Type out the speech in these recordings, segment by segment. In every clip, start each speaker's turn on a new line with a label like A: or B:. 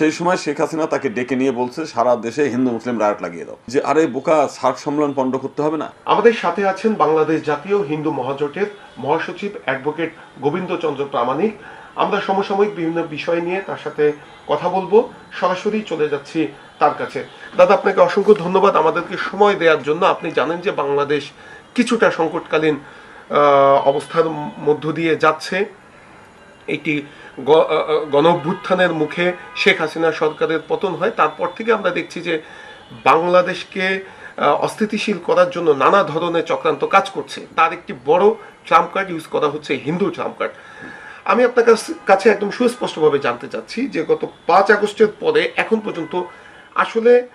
A: সেই সময় শেখ হাসিনা তাকে ডেকে নিয়ে বলছে, সারা দেশে হিন্দু, মুসলিম রায়ট লাগিয়ে দাও। যে, আরে বোকা সার্ক সম্মেলন পণ্ড করতে হবে না?
B: আমাদের সাথে আছেন বাংলাদেশ জাতীয় হিন্দু মহাজোটের মহাসচিব অ্যাডভোকেট গোবিন্দ চন্দ্র প্রামাণিক। আমরা সমসাময়িক বিভিন্ন বিষয় নিয়ে তার সাথে কথা বলব। সরাসরি চলে যাচ্ছি তার কাছে। দাদা, আপনাকে অসংখ্য ধন্যবাদ আমাদেরকে সময় দেওয়ার জন্য। আপনি জানেন যে বাংলাদেশ কিছুটা সংকটকালীন অবস্থার মধ্য দিয়ে যাচ্ছে। একটি গ- আহ, আহ, গণ অভ্যুত্থানের মুখে শেখ হাসিনা সরকারের পতন হয় তারপর থেকে আমরা দেখছি যে বাংলাদেশকে অস্থিতিশীল করার জন্য নানা ধরনের চক্রান্ত কাজ করছে। তার একটি বড় ট্রাম্প কার্ড ইউজ করা হচ্ছে হিন্দু ট্রাম্প কার্ড। আমি আপনার কাছে একদম সুস্পষ্টভাবে জানতে চাচ্ছি যে গত পাঁচ আগস্টের পরে এখন পর্যন্ত আসলে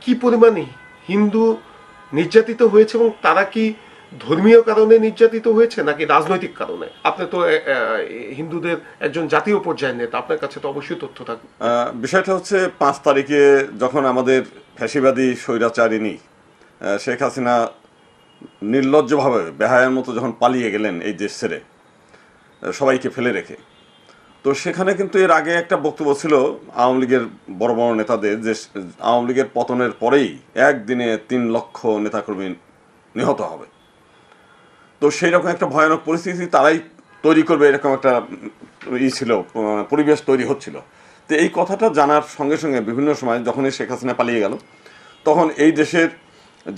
B: কি পরিমাণে হিন্দু নির্যাতিত হয়েছে এবং তারা কি ধর্মীয় কারণে নির্যাতিত হয়েছে নাকি রাজনৈতিক কারণে? আপনি তো হিন্দুদের একজন জাতীয় পর্যায়ের নেতা, আপনার কাছে তো অবশ্যই তথ্য থাকবে।
A: বিষয়টা হচ্ছে পাঁচ তারিখে যখন আমাদের ফ্যাসিবাদী স্বৈরাচারিণী শেখ হাসিনা নির্লজ্জভাবে বেহায়ের মতো যখন পালিয়ে গেলেন এই দেশ ছেড়ে সবাইকে ফেলে রেখে, তো সেখানে কিন্তু এর আগে একটা বক্তব্য ছিল আওয়ামী লীগের বড় বড় নেতাদের যে, আওয়ামী লীগের পতনের পরেই একদিনে তিন লক্ষ নেতাকর্মী নিহত হবে। তো সেই রকম একটা ভয়ানক পরিস্থিতি তারাই তৈরি করবে, এরকম একটা ই ছিল পরিবেশ তৈরি হচ্ছিল। তো এই কথাটা জানার সঙ্গে সঙ্গে বিভিন্ন সময় যখনই শেখ হাসিনা পালিয়ে গেল, তখন এই দেশের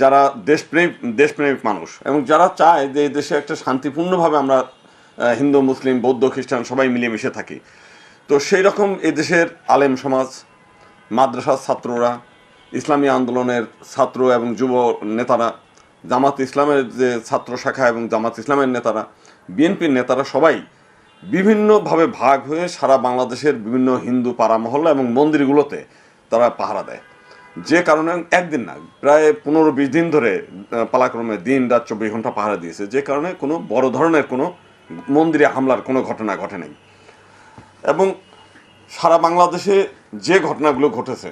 A: যারা দেশপ্রেমিক দেশপ্রেমিক মানুষ এবং যারা চায় যে এই দেশে একটা শান্তিপূর্ণভাবে আমরা হিন্দু, মুসলিম, বৌদ্ধ, খ্রিস্টান সবাই মিলেমিশে থাকি। তো সেই রকম এই দেশের আলেম সমাজ, মাদ্রাসার ছাত্ররা, ইসলামী আন্দোলনের ছাত্র এবং যুব নেতারা জামাত ইসলামের যে ছাত্র শাখা এবং জামাত ইসলামের নেতারা, বিএনপির নেতারা সবাই বিভিন্নভাবে ভাগ হয়ে সারা বাংলাদেশের বিভিন্ন হিন্দু পাড়া মহল্লা এবং মন্দিরগুলোতে তারা পাহারা দেয়। যে কারণে একদিন না, প্রায় পনেরো বিশ দিন ধরে পালাক্রমে দিন রাত চব্বিশ ঘণ্টা পাহারা দিয়েছে। যে কারণে কোনো বড় ধরনের কোনো মন্দিরে হামলার কোনো ঘটনা ঘটে নাই। এবং সারা বাংলাদেশে যে ঘটনাগুলো ঘটেছে,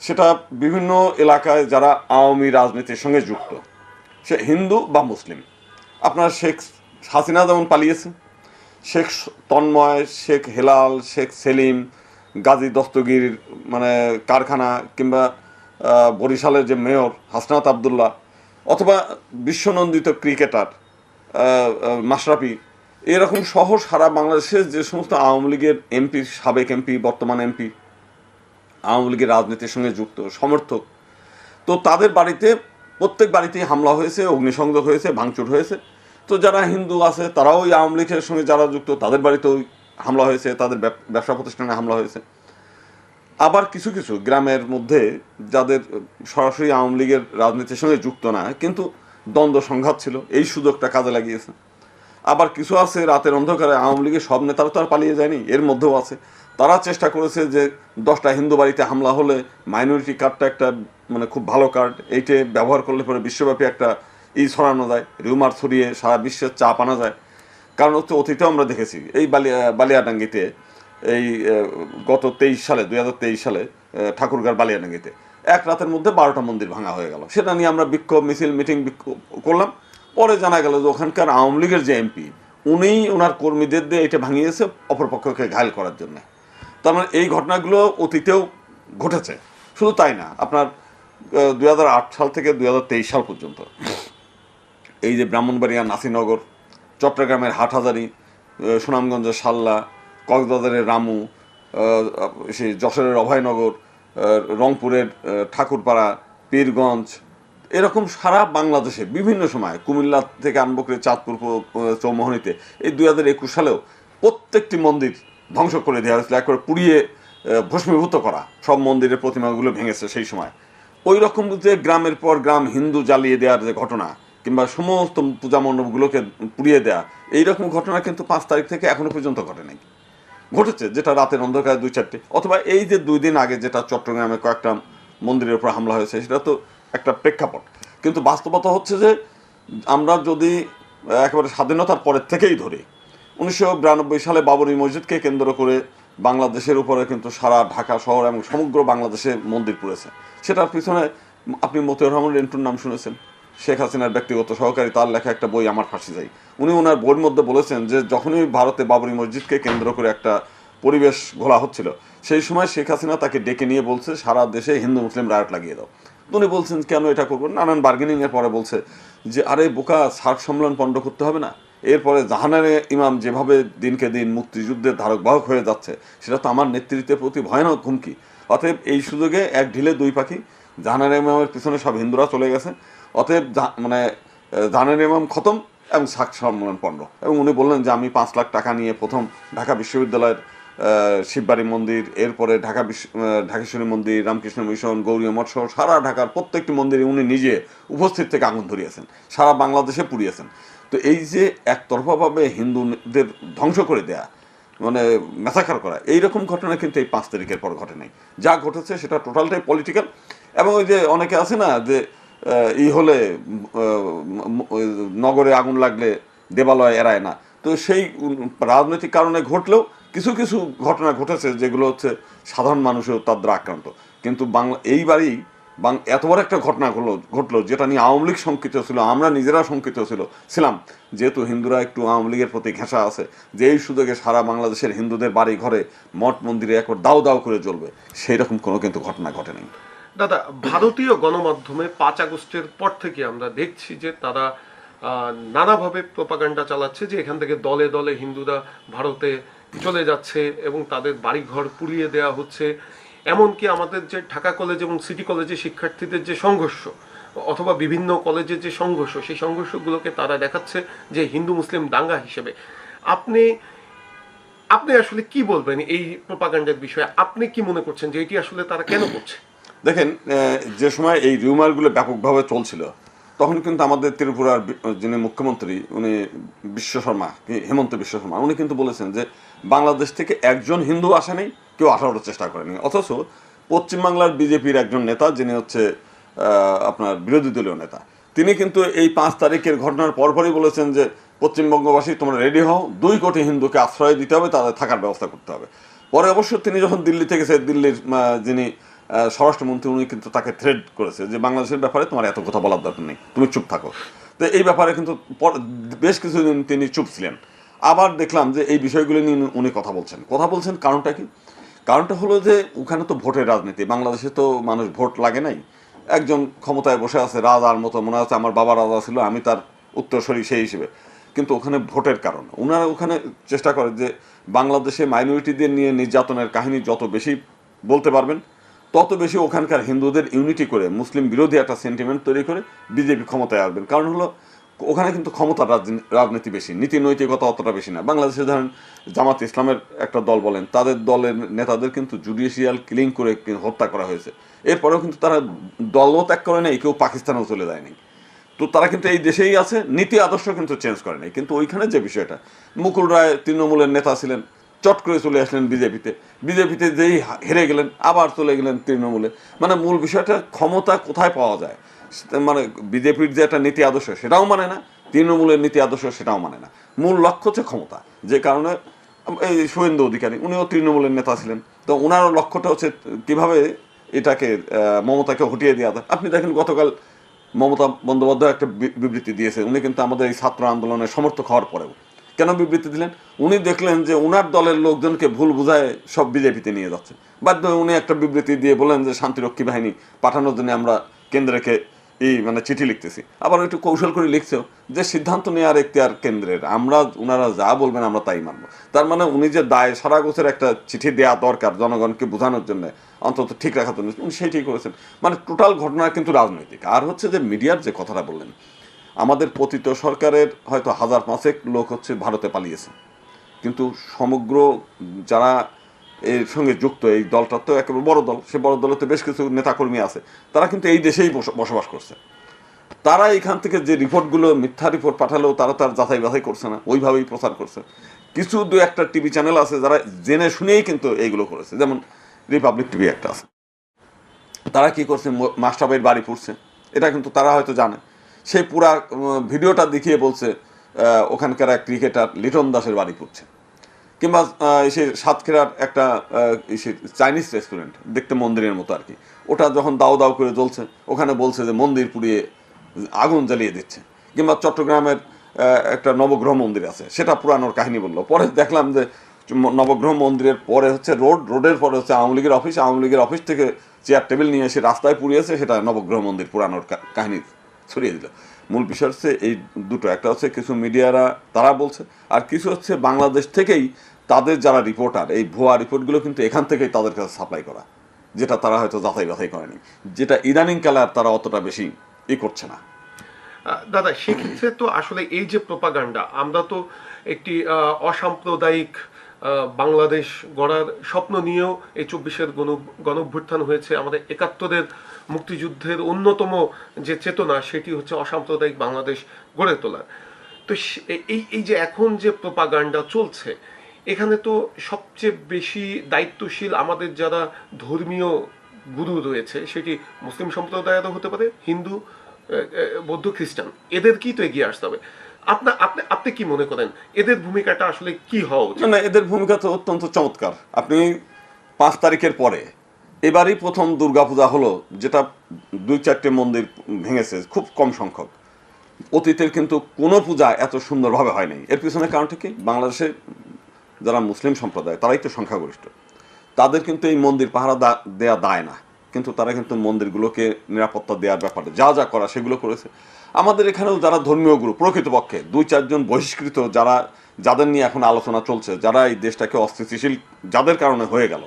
A: সেটা বিভিন্ন এলাকায় যারা আওয়ামী রাজনীতির সঙ্গে যুক্ত সে হিন্দু বা মুসলিম। আপনার শেখ হাসিনা যেমন পালিয়েছে শেখ তন্ময়, শেখ হেলাল, শেখ সেলিম, গাজী দস্তগির মানে কারখানা কিংবা বরিশালের যে মেয়র হাসনাত আবদুল্লাহ, অথবা বিশ্বনন্দিত ক্রিকেটার মাশরাফি, এরকম সহ সারা বাংলাদেশে যে সমস্ত আওয়ামী লীগের এমপি, সাবেক এমপি, বর্তমান এমপি, আওয়ামী লীগের রাজনীতির সঙ্গে যুক্ত, সমর্থক, তো তাদের বাড়িতে প্রত্যেক বাড়িতেই হামলা হয়েছে, অগ্নিসংযোগ হয়েছে, ভাঙচুর হয়েছে। তো যারা হিন্দু আছে, তারাও ওই আওয়ামী লীগের সঙ্গে যারা যুক্ত, তাদের বাড়িতেও হামলা হয়েছে, তাদের ব্যবসা প্রতিষ্ঠানে হামলা হয়েছে। আবার কিছু কিছু গ্রামের মধ্যে যাদের সরাসরি আওয়ামী লীগের রাজনীতির সঙ্গে যুক্ত না, কিন্তু দ্বন্দ্ব সংঘাত ছিল, এই সুযোগটা কাজে লাগিয়েছে। আবার কিছু আছে, রাতের অন্ধকারে আওয়ামী লীগের সব নেতারা তো আর পালিয়ে যায়নি, এর মধ্যেও আছে। তারা চেষ্টা করেছে যে দশটা হিন্দু বাড়িতে হামলা হলে মাইনরিটি কার্ডটা একটা মানে খুব ভালো কার্ড এইটে ব্যবহার করলে পরে বিশ্বব্যাপী একটা ই ছড়ানো যায় রিউমার ছড়িয়ে সারা বিশ্বের চাপ আনা যায়। কারণ হচ্ছে অতীতেও আমরা দেখেছি, এই বালিয়া বালিয়াডাঙ্গিতে, এই গত তেইশ সালে, দুই হাজার তেইশ সালে ঠাকুরগাঁর বালিয়াডাঙ্গিতে, এক রাতের মধ্যে বারোটা মন্দির ভাঙা হয়ে গেল। সেটা নিয়ে আমরা বিক্ষোভ, মিছিল মিটিং করলাম। পরে জানা গেল যে ওখানকার আওয়ামী লীগের যে এমপি, উনিই ওনার কর্মীদের দিয়ে এটা ভাঙিয়েছে অপরপক্ষকে ঘায়ল করার জন্য। তার মানে এই ঘটনাগুলো অতীতেও ঘটেছে। শুধু তাই না, আপনার দুই হাজার আট সাল থেকে দুই হাজার তেইশ সাল পর্যন্ত। এই যে ব্রাহ্মণবাড়িয়া নাসিনগর চট্টগ্রামের হাটহাজারি সুনামগঞ্জের সাল্লা কক্সবাজারের রামু সেই যশোরের অভয়নগর রংপুরের ঠাকুরপাড়া, পীরগঞ্জ, এরকম সারা বাংলাদেশে বিভিন্ন সময় কুমিল্লা থেকে আরম্ভ করে চাঁদপুর চৌমোহনীতে এই দুই হাজার একুশ সালেও প্রত্যেকটি মন্দির ধ্বংস করে দেওয়া হয়েছিল, একবার পুড়িয়ে ভস্মীভূত করা। সব মন্দিরের প্রতিমাগুলো ভেঙেছে সেই সময়। ওই রকম যে গ্রামের পর গ্রাম হিন্দু জ্বালিয়ে দেওয়ার যে ঘটনা, কিংবা সমস্ত পূজা মণ্ডপগুলোকে পুড়িয়ে দেওয়া এইরকম ঘটনা কিন্তু পাঁচ তারিখ থেকে এখনও পর্যন্ত ঘটে ঘটেছে, যেটা রাতের অন্ধকারে দুই চারটে। অথবা এই যে দুই দিন আগে যেটা চট্টগ্রামে কয়েকটা মন্দিরের উপর হামলা হয়েছে, সেটা তো একটা প্রেক্ষাপট। কিন্তু বাস্তবতা হচ্ছে যে আমরা যদি একেবারে স্বাধীনতার পরের থেকেই ধরি, উনিশশো বিরানব্বই সালে বাবরি মসজিদকে কেন্দ্র করে বাংলাদেশের উপরে কিন্তু সারা ঢাকা শহর এবং সমগ্র বাংলাদেশে মন্দির পুড়েছে। সেটার পিছনে আপনি মতিউর রহমান রেন্টুর নাম শুনেছেন। শেখ হাসিনার ব্যক্তিগত সহকারী, তার লেখা একটা বই আমার ফাঁসি যাই উনি ওনার বইয়ের মধ্যে বলেছেন যে, যখনই ভারতে বাবরি মসজিদকে কেন্দ্র করে একটা পরিবেশ ঘোলা হচ্ছিল, সেই সময় শেখ হাসিনা তাকে ডেকে নিয়ে বলছে, সারা দেশে হিন্দু, মুসলিম রায়ট লাগিয়ে দাও। উনি বলছেন, কেন এটা করবেন নানান বার্গেনিং এর পরে বলছে যে, আরে বোকা, সার্ক সম্মেলন পণ্ড করতে হবে না? এরপরে জাহানের ইমাম যেভাবে দিনকে দিন মুক্তিযুদ্ধের ধারক বাহক হয়ে যাচ্ছে, সেটা তো আমার নেতৃত্বের প্রতি ভয়ানক হুমকি। অতএব এই সুযোগে এক ঢিলে দুই পাখি, জাহানের ইমামের পিছনে সব হিন্দুরা চলে গেছে। অতএব মানে জাহানের ইমাম খতম এবং সাক সম্মেলন পণ্ড। এবং উনি বললেন যে, আমি পাঁচ লাখ টাকা নিয়ে প্রথম ঢাকা বিশ্ববিদ্যালয়ের শিববাড়ি মন্দির, এরপরে ঢাকা বিশ্ব ঢাকেশ্বরী মন্দির, রামকৃষ্ণ মিশন গৌরী মঠ সারা ঢাকার প্রত্যেকটি মন্দিরে উনি নিজে উপস্থিত থেকে আগুন ধরিয়েছেন। সারা বাংলাদেশে পুড়িয়েছেন। তো এই যে একতরফাভাবে হিন্দুদের ধ্বংস করে দেয়া মানে ম্যাসাকার করা, এইরকম ঘটনা কিন্তু এই পাঁচ তারিখের পর ঘটে নাই। যা ঘটেছে সেটা টোটালটাই পলিটিক্যাল এবং ওই যে অনেকে আছে না যে ই হলে নগরে আগুন লাগলে দেবালয় এড়ায় না। তো সেই রাজনৈতিক কারণে ঘটলেও কিছু কিছু ঘটনা ঘটেছে যেগুলো হচ্ছে সাধারণ মানুষও তার দ্বারা আক্রান্ত। কিন্তু বাংলা, এইবারই বাং এত বড় একটা ঘটনা ঘটলো ঘটলো যেটা নিয়ে আওয়ামী লীগ শঙ্কিত ছিল, আমরা নিজেরা শঙ্কিত ছিল। ছিলাম, যেহেতু হিন্দুরা একটু আওয়ামী লীগের প্রতি ঘেঁষা আছে যে এই সুযোগে সারা বাংলাদেশের হিন্দুদের বাড়ি ঘরে মঠ মন্দিরে একবার দাও দাও করে জ্বলবে, সেই রকম কোনো কিন্তু ঘটনা ঘটেনি
B: দাদা, ভারতীয় গণমাধ্যমে পাঁচ আগস্টের পর থেকে আমরা দেখছি যে তারা নানাভাবে প্রপাগান্ডা চালাচ্ছে যে এখান থেকে দলে দলে হিন্দুরা ভারতে চলে যাচ্ছে এবং তাদের বাড়িঘর পুড়িয়ে দেওয়া হচ্ছে। এমনকি আমাদের যে ঢাকা কলেজ এবং সিটি কলেজে শিক্ষার্থীদের যে সংঘর্ষ, অথবা বিভিন্ন কলেজের যে সংঘর্ষ, সেই সংঘর্ষগুলোকে তারা দেখাচ্ছে যে হিন্দু, মুসলিম দাঙ্গা হিসেবে। আপনি আপনি আসলে কি বলবেন এই প্রপাগান্ডার বিষয়ে? আপনি কি মনে করছেন যে এটি আসলে তারা কেন করছে?
A: দেখেন যে সময় এই রিউমারগুলো ব্যাপকভাবে চলছিল তখন কিন্তু আমাদের ত্রিপুরার যিনি মুখ্যমন্ত্রী, উনি বিশ্ব শর্মা হেমন্ত বিশ্ব শর্মা, উনি কিন্তু বলেছেন যে বাংলাদেশ থেকে একজন হিন্দু আসেনি, কেউ আসারও চেষ্টা করেনি। অথচ পশ্চিমবাংলার বিজেপির একজন নেতা, যিনি হচ্ছে আপনার বিরোধী দলীয় নেতা, তিনি কিন্তু এই পাঁচ তারিখের ঘটনার পরপরই বলেছেন যে পশ্চিমবঙ্গবাসী, তোমরা রেডি হও, দুই কোটি হিন্দুকে আশ্রয় দিতে হবে, তাদের থাকার ব্যবস্থা করতে হবে। পরে অবশ্য তিনি যখন দিল্লি থেকে দিল্লির যিনি স্বরাষ্ট্রমন্ত্রী উনি কিন্তু তাকে থ্রেড করেছে যে বাংলাদেশের ব্যাপারে তোমার এত কথা বলার দরকার নেই, তুমি চুপ থাকো। তো এই ব্যাপারে কিন্তু বেশ কিছুদিন তিনি চুপ ছিলেন। আবার দেখলাম যে এই বিষয়গুলো নিয়ে উনি- উনি কথা বলছেন। কথা বলছেন কারণটা কি? কারণটা হলো যে ওখানে তো ভোটের রাজনীতি, বাংলাদেশে তো মানুষ ভোট লাগে নাই। একজন ক্ষমতায় বসে আছে, রাজার মতো, মনে আছে আমার বাবা রাজা ছিল, আমি তার উত্তরসূরি সেই হিসেবে। কিন্তু ওখানে ভোটের কারণ। ওনারা ওখানে চেষ্টা করে যে বাংলাদেশে মাইনরিটিদের নিয়ে নির্যাতনের কাহিনী যত বেশি বলতে পারবেন তত বেশি ওখানকার হিন্দুদের ইউনিটি করে, মুসলিম বিরোধী একটা সেন্টিমেন্ট তৈরি করে বিজেপি ক্ষমতায় আসবেন। কারণ হলো, ওখানে কিন্তু ক্ষমতার রাজনী- রাজনীতি বেশি, নীতি নৈতিকতা অতটা বেশি না। বাংলাদেশে ধরেন জামাত ইসলামের একটা দল বলেন, তাদের দলের নেতাদের কিন্তু জুডিশিয়াল কিলিং করে হত্যা করা হয়েছে। এরপরেও কিন্তু তারা দলও ত্যাগ করে নেই, কেউ পাকিস্তানেও চলে যায়নি তো তারা কিন্তু এই দেশেই আছে, নীতি আদর্শ কিন্তু চেঞ্জ করে নাই। কিন্তু ওইখানে যে বিষয়টা, মুকুল রায় তৃণমূলের নেতা ছিলেন চট করে চলে আসলেন বিজেপিতে। বিজেপিতে যেই হেরে গেলেন, আবার চলে গেলেন তৃণমূলে। মানে মূল বিষয়টা ক্ষমতা কোথায় পাওয়া যায়? মানে বিজেপির যে একটা নীতি আদর্শ, সেটাও মানে না, তৃণমূলের নীতি আদর্শ, সেটাও মানে না। মূল লক্ষ্য হচ্ছে ক্ষমতা, যে কারণে এই শুভেন্দু অধিকারী, উনিও তৃণমূলের নেতা ছিলেন। তো ওনারও লক্ষ্যটা হচ্ছে কীভাবে এটাকে মমতাকে হটিয়ে দেওয়া যায়। আপনি দেখেন গতকাল মমতা বন্দ্যোপাধ্যায় একটা বিবৃতি দিয়েছে, উনি কিন্তু আমাদের এই ছাত্র আন্দোলনের সমর্থক হওয়ার পরেও। কেন বিবৃতি দিলেন? উনি দেখলেন যে উনার দলের লোকজনকে ভুল বুঝায় সব বিজেপিতে নিয়ে যাচ্ছে। বাধ্য উনি একটা বিবৃতি দিয়ে বলেন যে শান্তিরক্ষী বাহিনী পাঠানোর জন্য আমরা কেন্দ্রকে এই মানে চিঠি লিখতেছি। আবার একটু কৌশল করে লিখছেও যে সিদ্ধান্ত নেওয়ার এখতিয়ার কেন্দ্রের। আমরা ওনারা যা বলবেন আমরা তাই মানবো। তার মানে উনি যে দায় সারাগোছের একটা চিঠি দেওয়া দরকার জনগণকে বোঝানোর জন্য, অন্তত ঠিক রাখার জন্য, উনি সেইটাই করেছেন। মানে টোটাল ঘটনা কিন্তু রাজনৈতিক। আর হচ্ছে যে মিডিয়ার যে কথাটা বললেন আমাদের পতিত সরকারের হয়তো হাজার পাঁচেক লোক হচ্ছে ভারতে পালিয়েছে। কিন্তু সমগ্র যারা এর সঙ্গে যুক্ত, এই দলটা তো একেবারে বড় দল, সে বড় দলে তো বেশ কিছু নেতাকর্মী আছে। তারা কিন্তু এই দেশেই বস- বসবাস করছে। তারা এখান থেকে যে রিপোর্টগুলো, মিথ্যা রিপোর্ট পাঠালেও তারা তার যাচাই বাছাই করছে না, ওইভাবেই প্রচার করছে। কিছু দু একটা টিভি চ্যানেল আছে যারা জেনে শুনেই কিন্তু এইগুলো করেছে। যেমন রিপাবলিক টিভি একটা আছে। তারা কি করছে? ম- মাস্টারবাইয়ের বাড়ি পড়ছে। এটা কিন্তু তারা হয়তো জানে। সেই পুরা ভিডিওটা দেখিয়ে বলছে ওখানকার এক ক্রিকেটার লিটন দাসের বাড়ি পড়ছে কিংবা সে সাতক্ষীরার একটা সে চাইনিজ রেস্টুরেন্ট, দেখতে মন্দিরের মতো আর কি। ওটা যখন দাও দাও করে জ্বলছে, ওখানে বলছে যে মন্দির পুড়িয়ে আগুন জ্বালিয়ে দিচ্ছে। কিংবা চট্টগ্রামের একটা নবগ্রহ মন্দির আছে, সেটা পুরানোর কাহিনী বলল। পরে দেখলাম যে নবগ্রহ মন্দিরের পরে হচ্ছে রোড, রোডের পরে হচ্ছে আওয়ামী লীগের অফিস, আওয়ামী লীগের অফিস থেকে চেয়ার, টেবিল নিয়ে এসে রাস্তায় পুড়িয়েছে, সেটা নবগ্রহ মন্দির পুরানোর কাহিনী। ছড়িয়ে দিল। মূল বিষয় হচ্ছে এই দুটো, একটা হচ্ছে কিছু মিডিয়ারা তারা বলছে, আর কিছু হচ্ছে বাংলাদেশ থেকেই তাদের যারা রিপোর্টার এই ভুয়া রিপোর্টগুলো কিন্তু এখান থেকেই তাদের কাছে সাপ্লাই করা, যেটা তারা হয়তো যাচাই বাছাই করেনি, যেটা ইদানিং কালে আর তারা অতটা বেশি ই করছে না।
B: দাদা, সেক্ষেত্রে তো আসলে এই যে প্রপাগান্ডা আমরা তো একটি অসাম্প্রদায়িক বাংলাদেশ গড়ার স্বপ্ন নিয়েও এই চব্বিশের গণ, গণভ্যুত্থান হয়েছে, আমাদের একাত্তরের মুক্তিযুদ্ধের অন্যতম যে চেতনা, সেটি হচ্ছে অসাম্প্রদায়িক বাংলাদেশ গড়ে তোলার। তো এই এই যে এখন যে প্রপাগান্ডা চলছে, এখানে তো সবচেয়ে বেশি দায়িত্বশীল আমাদের যারা ধর্মীয় গুরু রয়েছে, সেটি মুসলিম সম্প্রদায়েরও হতে পারে, হিন্দু বৌদ্ধ, খ্রিস্টান এদেরকেই তো এগিয়ে আসতে হবে? আপনার আপনি আপনি কি মনে করেন, এদের ভূমিকাটা আসলে কি হওয়া উচিত?
A: না, এদের ভূমিকা তো অত্যন্ত চমৎকার। আপনি পাঁচ তারিখের পরে এবারই প্রথম দুর্গাপূজা হলো, যেটা দুই চারটে মন্দির ভেঙেছে, খুব কম সংখ্যক। অতীতের কিন্তু কোনো পূজা এত সুন্দরভাবে হয়নি। এর পিছনে কারণটা কি? বাংলাদেশে যারা মুসলিম সম্প্রদায়, তারাই তো সংখ্যাগরিষ্ঠ। তাদের কিন্তু এই মন্দির পাহারা দেয়া দায় না। কিন্তু তারা কিন্তু মন্দিরগুলোকে নিরাপত্তা দেওয়ার ব্যাপারে যা যা করা সেগুলো করেছে। আমাদের এখানেও যারা ধর্মীয় গুরু, প্রকৃতপক্ষে দুই চারজন বহিষ্কৃত যারা, যাদের নিয়ে এখন আলোচনা চলছে, যারা এই দেশটাকে অস্থিতিশীল, যাদের কারণে হয়ে গেল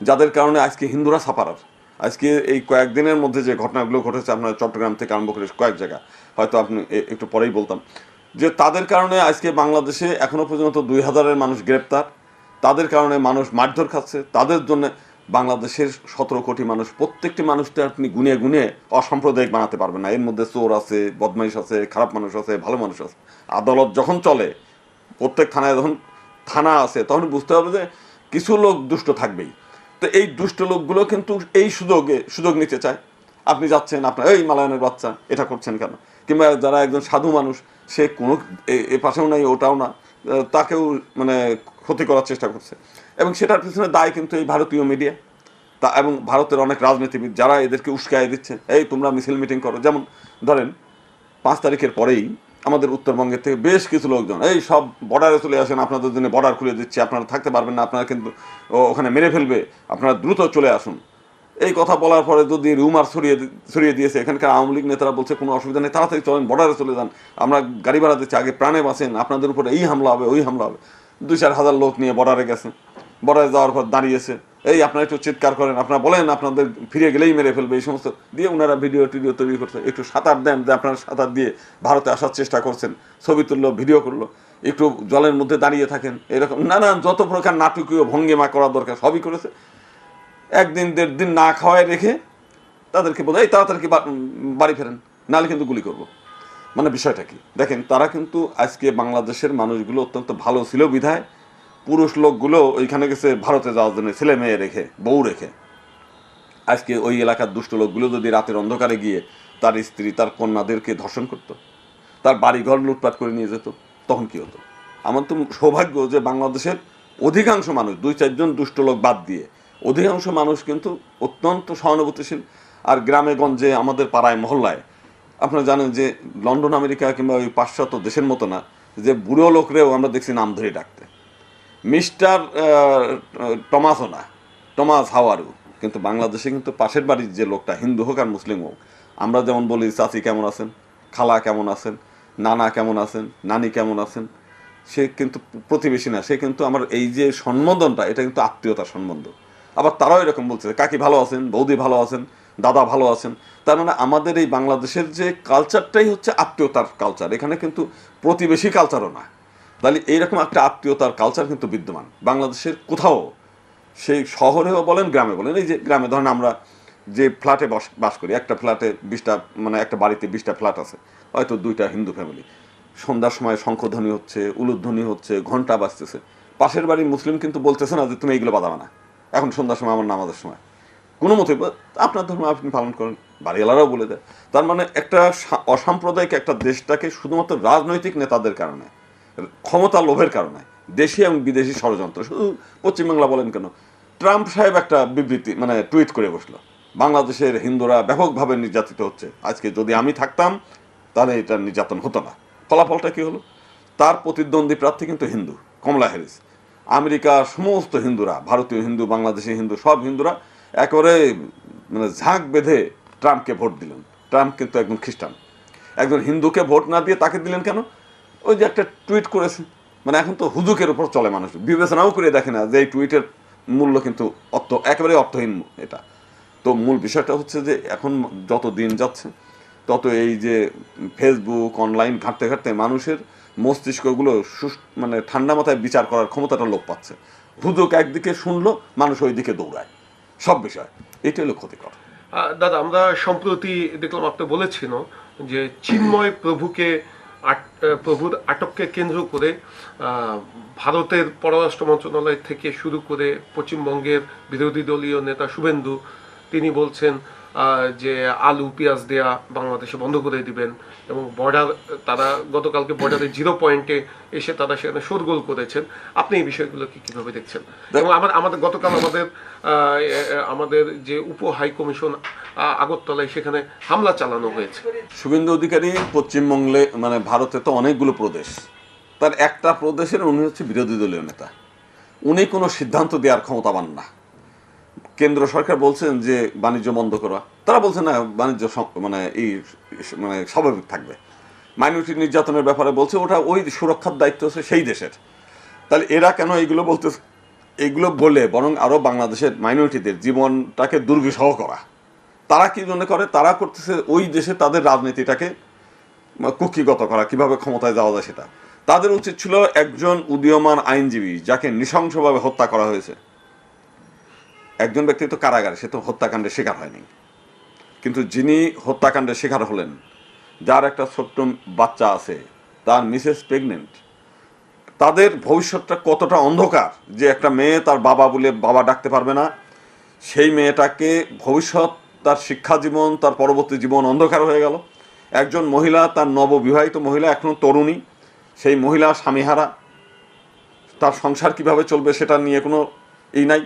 A: যাদের কারণে আজকে হিন্দুরা সাফারার আজকে এই কয়েকদিনের মধ্যে যে ঘটনাগুলো ঘটেছে, আপনার চট্টগ্রাম থেকে আরম্ভ করে কয়েক জায়গা, হয়তো আপনি একটু পরেই বলতাম। যে তাদের কারণে আজকে বাংলাদেশে এখনও পর্যন্ত দুই হাজারের মানুষ গ্রেপ্তার, তাদের কারণে মানুষ মারধর খাচ্ছে, তাদের জন্য বাংলাদেশের সতেরো কোটি মানুষ, প্রত্যেকটি মানুষকে আপনি গুনে গুনে অসাম্প্রদায়িক বানাতে পারবেন না। এর মধ্যে চোর আছে, বদমাইশ আছে, খারাপ মানুষ আছে, ভালো মানুষ আছে। আদালত যখন চলে, প্রত্যেক থানায় যখন থানা আছে, তখন বুঝতে হবে যে কিছু লোক দুষ্ট থাকবেই। তো এই দুষ্ট লোকগুলো কিন্তু এই সুযোগে, সুযোগ নিতে চায়। আপনি যাচ্ছেন, আপনার, এই মালায়নের বাচ্চা, এটা করছেন কেন? কিংবা যারা একজন সাধু মানুষ, সে কোনো, এ- পাশেও নাই, ওটাও না তাকেও মানে ক্ষতি করার চেষ্টা করছে। এবং সেটার পিছনে দায় কিন্তু এই ভারতীয় মিডিয়া তা, এবং ভারতের অনেক রাজনীতিবিদ, যারা এদেরকে উস্কায় দিচ্ছে, এই, তোমরা মিছিল মিটিং করো। যেমন, ধরেন, পাঁচ তারিখের পরেই আমাদের উত্তরবঙ্গের থেকে বেশ কিছু লোকজন, এই সব বর্ডারে চলে আসেন, আপনাদের জন্য বর্ডার খুলে দিচ্ছি, আপনারা থাকতে পারবেন না, আপনারা কিন্তু ওখানে মেরে ফেলবে, আপনারা দ্রুত চলে আসুন। এই কথা বলার পরে যদি রুমার ছড়িয়ে ছড়িয়ে দিয়েছে, এখানকার আওয়ামী লীগ নেতারা বলছে, কোনো অসুবিধা নেই, তাড়াতাড়ি চলেন বর্ডারে চলে যান, আমরা গাড়ি ভাড়া দিচ্ছি, আগে প্রাণে বাঁচেন, আপনাদের উপরে এই হামলা হবে, ওই হামলা হবে। দুই চার হাজার লোক নিয়ে বর্ডারে গেছে। বর্ডারে যাওয়ার পর দাঁড়িয়েছে। এই আপনারা একটু চিৎকার করেন, আপনারা বলেন, আপনাদের ফিরে গেলেই মেরে ফেলবে, এই সমস্ত। দিয়ে ওনারা ভিডিও টিডিও তৈরি করছে। একটু সাঁতার দেন যে আপনারা সাঁতার দিয়ে ভারতে আসার চেষ্টা করছেন। ছবি তুললো ভিডিও করল। একটু জলের মধ্যে দাঁড়িয়ে থাকেন, এরকম নানান যত প্রকার নাটকীয় ভঙ্গিমা করা দরকার, সবই করেছে। একদিন দেড় দিন না খাওয়ায় রেখে তাদেরকে বলে, এই তাড়াতাড়ি বাড়ি ফেরেন, নাহলে কিন্তু গুলি করব। মানে বিষয়টা কি? দেখেন, তারা কিন্তু আজকে বাংলাদেশের মানুষগুলো অত্যন্ত ভালো ছিল বিধায়। পুরুষ লোকগুলো ওইখানে গেছে ভারতে যাওয়ার জন্য, ছেলে মেয়ে রেখে, বউ রেখে। আজকে ওই এলাকার দুষ্ট লোকগুলো যদি রাতের অন্ধকারে গিয়ে তার স্ত্রী, তার কন্যাদেরকে ধর্ষণ করতো, তার বাড়িঘর লুটপাট করে নিয়ে যেত, তখন কি হতো? আমার তো সৌভাগ্য যে বাংলাদেশের অধিকাংশ মানুষ, দুই চারজন দুষ্ট লোক বাদ দিয়ে, অধিকাংশ মানুষ কিন্তু অত্যন্ত সহানুভূতিশীল। আর গ্রামে গঞ্জে আমাদের পাড়ায়, মহল্লায়, আপনারা জানেন যে লন্ডন, আমেরিকা কিংবা ওই পাশ্চাত্য দেশের মতো না, যে বুড়ো লোকরেও আমরা দেখছি নাম ধরে ডাকতে। মিস্টার টমাসও না, টমাস হাওয়ারু। কিন্তু বাংলাদেশে কিন্তু পাশের বাড়ির যে লোকটা, হিন্দু হোক আর মুসলিম হোক, আমরা যেমন বলি, চাচি কেমন আছেন, খালা কেমন আছেন, নানা কেমন আছেন, নানি কেমন আছেন, সে কিন্তু প্রতিবেশী না, সে কিন্তু আমার এই যে সম্বোধনটা, এটা কিন্তু আত্মীয়তার সম্বন্ধ। আবার তারাও এরকম বলছে, কাকি ভালো আছেন? বৌদি ভালো আছেন? দাদা ভালো আছেন? তার মানে আমাদের এই বাংলাদেশের যে কালচারটাই হচ্ছে আত্মীয়তার কালচার এখানে কিন্তু প্রতিবেশী কালচারও না। তাহলে এইরকম একটা আত্মীয়তার কালচার কিন্তু বিদ্যমান। বাংলাদেশের কোথাও সেই শহরেও বলেন, গ্রামে বলেন, এই যে গ্রামে ধরেন আমরা যে ফ্ল্যাটে বাস বাস করি, একটা ফ্ল্যাটে বিশটা মানে একটা বাড়িতে বিশটা ফ্ল্যাট আছে, হয়তো দুইটা হিন্দু ফ্যামিলি সন্ধ্যার সময় শঙ্খধ্বনি হচ্ছে, উলুধ্বনি হচ্ছে ঘণ্টা বাজতেছে। পাশের বাড়ির মুসলিম কিন্তু বলতেছে না যে, তুমি এইগুলো বাদাবা না। এখন সন্ধ্যার সময়, আমার নামাজের সময়। কোনো মতে আপনার ধর্ম আপনি পালন করেন, বাড়িওয়ালারাও বলে দেয়। তার মানে একটা অসাম্প্রদায়িক একটা দেশটাকে শুধুমাত্র রাজনৈতিক নেতাদের কারণে ক্ষমতা লোভের কারণে, দেশি এবং বিদেশি ষড়যন্ত্র, শুধু পশ্চিমবাংলা বলেন কেন? ট্রাম্প সাহেব একটা বিবৃতি মানে টুইট করে বসল, বাংলাদেশের হিন্দুরা ব্যাপকভাবে নির্যাতিত হচ্ছে, আজকে যদি আমি থাকতাম, তাহলে এটা নির্যাতন হতো না। ফলাফলটা কি হলো? তার প্রতিদ্বন্দ্বী প্রার্থী কিন্তু হিন্দু, কমলা হ্যারিস। আমেরিকা সমস্ত হিন্দুরা, ভারতীয় হিন্দু, বাংলাদেশি হিন্দু, সব হিন্দুরা একেবারে মানে ঝাঁক বেঁধে ট্রাম্পকে ভোট দিলেন। ট্রাম্প কিন্তু একজন খ্রিস্টান। একজন হিন্দুকে ভোট না দিয়ে তাকে দিলেন কেন? ওই যে একটা টুইট করেছে। মানে এখন তো হুজুকের উপর চলে মানুষ। বিবেচনাও করে দেখে না যে এই টুইটের মূল্য কিন্তু অর্থ একেবারে অর্থহীন এটা। তো মূল বিষয়টা হচ্ছে যে এখন যত দিন যাচ্ছে, তত এই যে ফেসবুক অনলাইন ঘাঁটতে ঘাঁটতে মানুষের মস্তিষ্কগুলো সুস- মানে ঠান্ডা মাথায় বিচার করার ক্ষমতাটা লোপ পাচ্ছে। হুজুক একদিকে শুনলো, মানুষ ওই দিকে দৌড়ায়। সব বিষয়। এটা হলো ক্ষতিকর।
B: দাদা, আমরা সম্প্রতি দেখলাম আপনি বলেছিল যে চিন্ময় প্রভুকে প্রভুর আটককে কেন্দ্র করে ভারতের পররাষ্ট্র মন্ত্রণালয় থেকে শুরু করে পশ্চিমবঙ্গের বিরোধী দলীয় নেতা শুভেন্দু, তিনি বলছেন যে আলু পেঁয়াজ দেয়া বাংলাদেশে বন্ধ করে দিবেন এবং বর্ডার তারা গতকালকে বর্ডারে জিরো পয়েন্টে এসে তারা সেখানে শোরগোল করেছেন। আপনি এই বিষয়গুলোকে কীভাবে দেখছেন? এবং আমার আমাদের গতকাল আমাদের আমাদের যে উপ হাই কমিশন আগরতলায় সেখানে হামলা চালানো হয়েছে।
A: শুভেন্দু অধিকারী পশ্চিমবঙ্গে মানে ভারতে তো অনেকগুলো প্রদেশ। তার একটা প্রদেশের উনি হচ্ছে বিরোধী দলীয় নেতা। উনি কোনো সিদ্ধান্ত দেওয়ার ক্ষমতাবান না। কেন্দ্র সরকার বলছেন যে বাণিজ্য বন্ধ করা। তারা বলছে না, বাণিজ্য মানে এই মানে স্বাভাবিক থাকবে। মাইনরিটি নির্যাতনের ব্যাপারে বলছে, ওটা ওই সুরক্ষার দায়িত্ব হচ্ছে সেই দেশের। তাহলে এরা কেন এইগুলো বলতে এইগুলো বলে বরং আরও বাংলাদেশের মাইনরিটিদের জীবনটাকে দুর্বিষহ করা? তারা কি জন্য করে? তারা করতেছে ওই দেশে তাদের রাজনীতিটাকে কুক্ষিগত করা, কীভাবে ক্ষমতায় যাওয়া যায় সেটা। তাদের উচিত ছিল একজন উদীয়মান আইনজীবী যাকে নৃশংসভাবে হত্যা করা হয়েছে। একজন ব্যক্তি তো কারাগারে, সে তো হত্যাকাণ্ডের শিকার হয়নি। কিন্তু যিনি হত্যাকাণ্ডের শিকার হলেন, যার একটা ছোট্ট বাচ্চা আছে, তার মিসেস প্রেগনেন্ট, তাদের ভবিষ্যৎটা কতটা অন্ধকার যে একটা মেয়ে তার বাবা বলে বাবা ডাকতে পারবে না। সেই মেয়েটাকে ভবিষ্যৎ, তার শিক্ষা জীবন, তার পরবর্তী জীবন অন্ধকার হয়ে গেল। একজন মহিলা, তার নববিবাহিত মহিলা এখনও তরুণী, সেই মহিলা স্বামীহারা, তার সংসার কীভাবে চলবে সেটা নিয়ে কোনো ই নাই।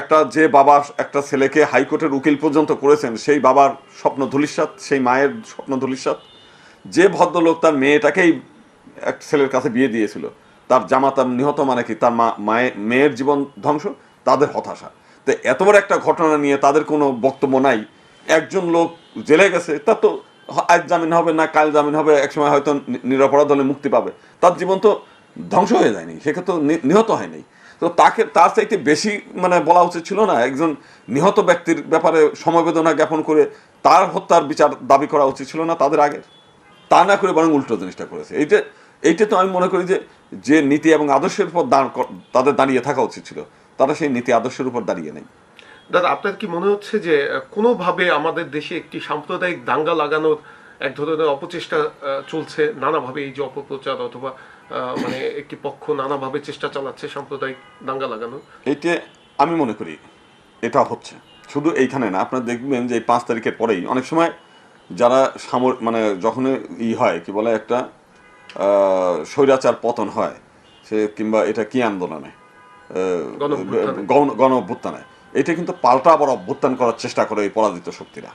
A: একটা যে বাবা একটা ছেলেকে হাইকোর্টের উকিল পর্যন্ত করেছেন, সেই বাবার স্বপ্ন ধুলিস্বাত সেই মায়ের স্বপ্ন ধুলিস্বাত যে ভদ্রলোক তার মেয়েটাকেই এক ছেলের কাছে বিয়ে দিয়েছিল, তার জামাতা নিহত মানে কি? তার মা মায়ের মেয়ের জীবন ধ্বংস, তাদের হতাশা। তো এত বড় একটা ঘটনা নিয়ে তাদের কোনো বক্তব্য নাই। একজন লোক জেলে গেছে তার তো আজ জামিন হবে না, কাল জামিন হবে, একসময় হয়তো নিরপরাধ হলে মুক্তি পাবে। তার জীবন তো ধ্বংস হয়ে যায়নি সেক্ষেত্রে নিহত হয়নি। তো তাকে, তার চাইতে বেশি মানে বলা উচিত ছিল না, একজন নিহত ব্যক্তির ব্যাপারে সমবেদনা জ্ঞাপন করে তার হত্যার বিচার দাবি করা উচিত ছিল না তাদের আগের তা না করে বরং উল্টো জিনিসটা করেছে। এইটা এইটা তো আমি মনে করি যে যে নীতি এবং আদর্শের উপর দাঁড় তাদের দাঁড়িয়ে থাকা উচিত ছিল। তারা সেই নীতি আদর্শের উপর দাঁড়িয়ে নেই।
B: দাদা, আপনার কি মনে হচ্ছে যে, কোনোভাবে আমাদের দেশে একটি সাম্প্রদায়িক দাঙ্গা লাগানোর এক ধরনের অপচেষ্টা চলছে নানাভাবে এই যে অপপ্রচার অথবা মানে একটি পক্ষ নানাভাবে চেষ্টা চালাচ্ছে সাম্প্রদায়িক দাঙ্গা লাগানোর।
A: এইটা আমি মনে করি এটা হচ্ছে। শুধু এইখানে না আপনারা দেখবেন যে পাঁচ তারিখের পরেই অনেক সময় যারা সামর মানে যখন ই হয় কি বলে একটা স্বৈরাচার পতন হয় সে কিংবা এটা কি আন্দোলনে গণ অভ্যুত্থানে এটা কিন্তু পাল্টা আবার অভ্যুত্থান করার চেষ্টা করে এই পরাজিত শক্তিরা।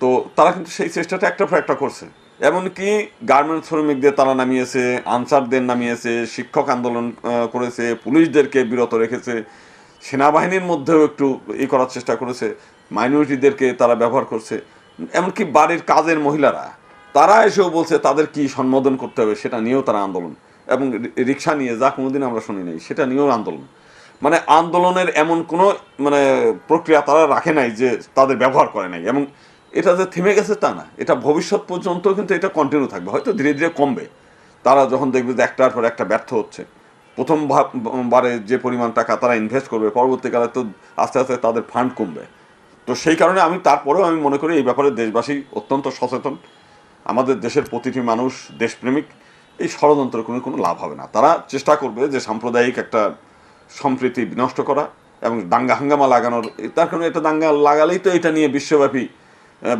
A: তো তারা কিন্তু সেই চেষ্টাটা একটা পর একটা করছে। এমনকি গার্মেন্টস শ্রমিকদের তারা নামিয়েছে, আনসারদের নামিয়েছে, শিক্ষক আন্দোলন করেছে, পুলিশদেরকে বিরত রেখেছে, সেনাবাহিনীর মধ্যেও একটু ই করার চেষ্টা করেছে মাইনরিটিদেরকে তারা ব্যবহার করছে। এমনকি বাড়ির কাজের মহিলারা, তারা এসেও বলছে তাদের কি সম্বোধন করতে হবে সেটা নিয়েও তারা আন্দোলন। এবং রিক্সা নিয়ে যা কোনোদিন আমরা শুনি নাই, সেটা নিয়েও আন্দোলন। মানে আন্দোলনের এমন কোনো মানে প্রক্রিয়া তারা রাখে নাই যে তাদের ব্যবহার করে নাই। এবং এটা যে থেমে গেছে তা না। এটা ভবিষ্যৎ পর্যন্ত কিন্তু এটা কন্টিনিউ থাকবে। হয়তো ধীরে ধীরে কমবে। তারা যখন দেখবে যে একটার পর একটা ব্যর্থ হচ্ছে, প্রথম বারে যে পরিমাণ টাকা তারা ইনভেস্ট করবে, পরবর্তীকালে তো আস্তে আস্তে তাদের ফান্ড কমবে। তো সেই কারণে আমি তারপরেও আমি মনে করি এই ব্যাপারে দেশবাসী অত্যন্ত সচেতন। আমাদের দেশের প্রতিটি মানুষ দেশপ্রেমিক। এই ষড়যন্ত্রের কোনো কোনো লাভ হবে না। তারা চেষ্টা করবে যে সাম্প্রদায়িক একটা সম্প্রীতি বিনষ্ট করা এবং দাঙ্গা হাঙ্গামা লাগানোর। তার কারণে এটা দাঙ্গা লাগালেই তো এটা নিয়ে বিশ্বব্যাপী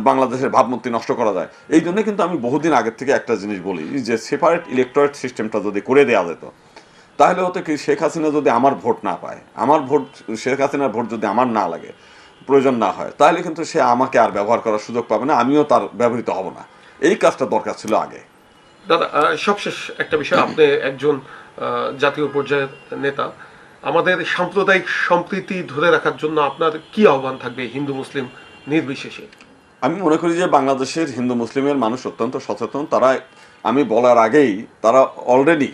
A: বাংলাদেশের ভাবমূর্তি নষ্ট করা যায়। এই জন্য কিন্তু আমি বহুদিন আগের থেকে একটা জিনিস বলি যে সেপারেট ইলেকট্রয়েড সিস্টেমটা যদি করে দেওয়া যেত, তাহলে হতো কি, শেখ হাসিনা যদি আমার ভোট না পায়, আমার ভোট, শেখ হাসিনার ভোট যদি আমার না লাগে, প্রয়োজন না হয়, তাহলে কিন্তু সে আমাকে আর ব্যবহার করার সুযোগ পাবে না, আমিও তার ব্যবহৃত হব না। এই কাজটা দরকার ছিল আগে।
B: দাদা সবশেষ একটা বিষয়, আপনি একজন জাতীয় পর্যায়ের নেতা। আমাদের সাম্প্রদায়িক সম্প্রীতি ধরে রাখার জন্য আপনার কি আহ্বান থাকবে হিন্দু, মুসলিম নির্বিশেষে?
A: আমি মনে করি যে বাংলাদেশের হিন্দু মুসলিমের মানুষ অত্যন্ত সচেতন। তারা, আমি বলার আগেই, তারা অলরেডি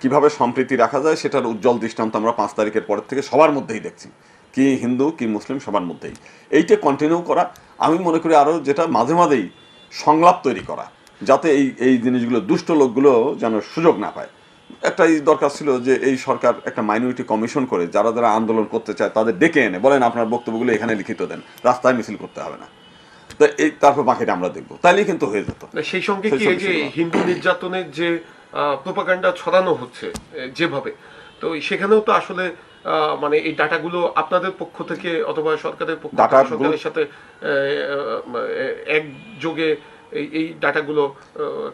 A: কীভাবে সম্প্রীতি রাখা যায় সেটার উজ্জ্বল দৃষ্টান্ত আমরা পাঁচ তারিখের পরের থেকে সবার মধ্যেই দেখছি। কি হিন্দু, কি মুসলিম, সবার মধ্যেই। এইটা কন্টিনিউ করা, আমি মনে করি আরও যেটা মাঝে মাঝেই সংলাপ তৈরি করা, যাতে এই এই জিনিসগুলো, দুষ্ট লোকগুলো যেন সুযোগ না পায়। একটা এই দরকার ছিল যে এই সরকার একটা মাইনরিটি কমিশন করে, যারা যারা আন্দোলন করতে চায় তাদের ডেকে এনে, বলেন আপনার বক্তব্যগুলো এখানে লিখিত দেন, রাস্তায় মিছিল করতে হবে না। তো এই তারপর বাকিটা আমরা দেখব। তাইলেই কিন্তু হয়ে যেত।
B: সেই সঙ্গে কি এই যে হিন্দু নির্যাতনের যে প্রোপাগান্ডা ছড়ানো হচ্ছে যেভাবে তো সেখানেও তো আসলে মানে এই ডাটাগুলো আপনাদের পক্ষ থেকে অথবা সরকারের পক্ষ থেকে সরকারের সাথে একযোগে এই এই ডাটাগুলো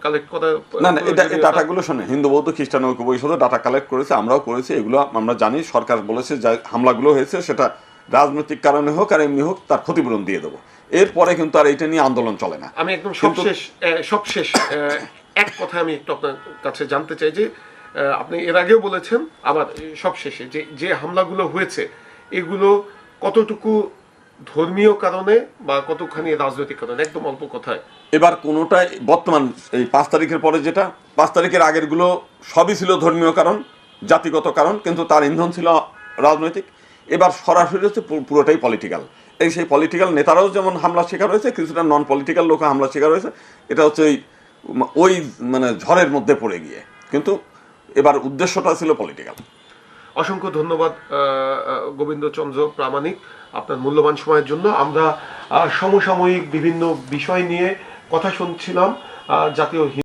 B: কালেক্ট করা
A: না না এটা এই ডাটাগুলো শোনে হিন্দু বৌদ্ধ খ্রিস্টান ঐক্য পরিষদও ডাটা কালেক্ট করেছে আমরাও করেছি এগুলো আমরা জানি সরকার বলেছে যে হামলাগুলো হয়েছে সেটা রাজনৈতিক কারণে হোক আর এমনি হোক তার ক্ষতিপূরণ দিয়ে দেবো। এরপরে কিন্তু আর এটা নিয়ে আন্দোলন চলে না।
B: আমি একদম সবশেষ সবশেষ এক কথা আমি একটু আপনার কাছে জানতে চাই যে আপনি এর আগেও বলেছেন আবার সবশেষে যে যে হামলাগুলো হয়েছে এগুলো কতটুকু ধর্মীয় কারণে বা কতখানি রাজনৈতিক কারণে? একদম অল্প কথায়।
A: এবার কোনোটাই বর্তমান এই পাঁচ তারিখের পরে যেটা পাঁচ তারিখের আগেরগুলো সবই ছিল ধর্মীয় কারণ জাতিগত কারণ কিন্তু তার ইন্ধন ছিল রাজনৈতিক। এবার সরাসরি হচ্ছে পুরোটাই পলিটিক্যাল এই সেই পলিটিক্যাল নেতারাও যেমন হামলা শিকার হয়েছে, কিছুটা নন পলিটিক্যাল লোক হামলার শিকার হয়েছে। এটা হচ্ছে ওই ওই মানে ঝড়ের মধ্যে পড়ে গিয়ে। কিন্তু এবার উদ্দেশ্যটা ছিল পলিটিক্যাল
B: অসংখ্য ধন্যবাদ গোবিন্দচন্দ্র প্রামাণিক আপনার মূল্যবান সময়ের জন্য। আমরা সমসাময়িক বিভিন্ন বিষয় নিয়ে কথা শুনছিলাম জাতীয়